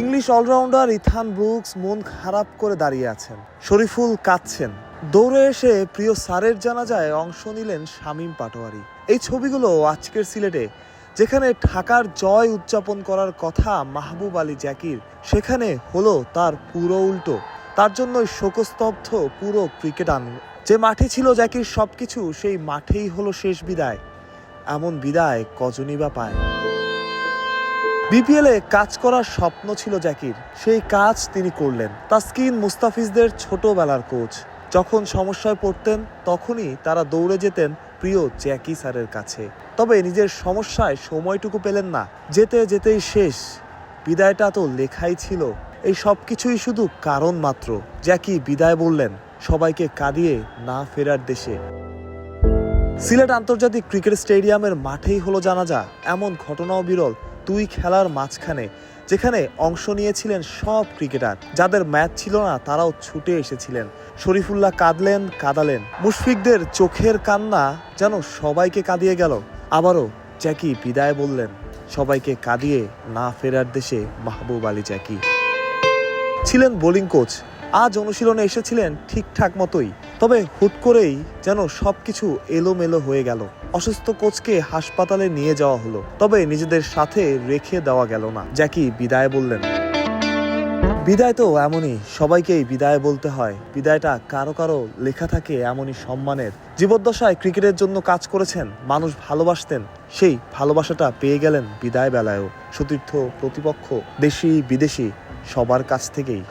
English allrounder Ethan Brooks মন খারাপ করে দাঁড়িয়ে আছেন। শরীফুল কাঁদছেন। দৌড়ে এসে প্রিয় স্যারের জানাজায় অংশ নিলেন শামীম পাটোয়ারি। এই ছবিগুলো আজকের সিলেটে, যেখানে ঢাকার জয় উদযাপন করার কথা মাহবুব আলী জ্যাকির সেখানে হলো তার পুরো উল্টো। তার জন্যই শোকস্তব্ধ পুরো ক্রিকেট আনন্দ যে মাঠে ছিল জাকির সবকিছু, সেই মাঠেই হলো শেষ বিদায়। এমন বিদায় কজনই বা পায়? বিপিএলে কাজ করার স্বপ্ন ছিল জাকির সেই কাজ তিনি করলেন। তাসকিন মুস্তাফিজদের ছোটবেলার কোচ। যখন সমস্যায় পড়তেন, তখনই তারা দৌড়ে যেতেন প্রিয় জ্যাকি স্যারের কাছে। তবে নিজের সমস্যায় সময়টুকু পেলেন না। যেতে যেতেই শেষ। বিদায়টা তো লেখাই ছিল। এই সব কিছুই শুধু কারণ মাত্র। জ্যাকি বিদায় বললেন, সবাইকে কাঁদিয়ে না ফেরার দেশে। সিলেট আন্তর্জাতিক ক্রিকেট স্টেডিয়ামের মাঠেই হলো জানাজা। এমন ঘটনাও বিরল। দুই খেলার মাঝখানে, যেখানে অংশ নিয়েছিলেন সব ক্রিকেটার। যাদের ম্যাচ ছিল না, তারাও ছুটে এসেছিলেন। শরীফুল্লাহ কাঁদলেন, কাঁদালেন। মুশফিকদের চোখের কান্না যেন সবাইকে কাঁদিয়ে গেল। আবারও জ্যাকি বিদায় বললেন, সবাইকে কাঁদিয়ে না ফেরার দেশে মাহবুব আলী জ্যাকি। ছিলেন বোলিং কোচ। আজ অনুশীলনে এসেছিলেন ঠিকঠাক মতোই, তবে হুট করেই যেন সবকিছু এলোমেলো হয়ে গেল। অসুস্থ কোচকে হাসপাতালে নিয়ে যাওয়া হলো। তবে নিজেদের সাথে রেখে দেওয়া গেল না। জ্যাকি বিদায় বললেন। বিদায় তো এমনই, সবাইকেই বিদায় বলতে হয়। বিদায়টা কারও কারও লেখা থাকে এমনই সম্মানের। জীবদ্দশায় ক্রিকেটের জন্য কাজ করেছেন, মানুষ ভালোবাসতেন, সেই ভালোবাসাটা পেয়ে গেলেন বিদায় বেলায়ও সতীর্থ, প্রতিপক্ষ দেশি বিদেশি সবার কাছ থেকেই।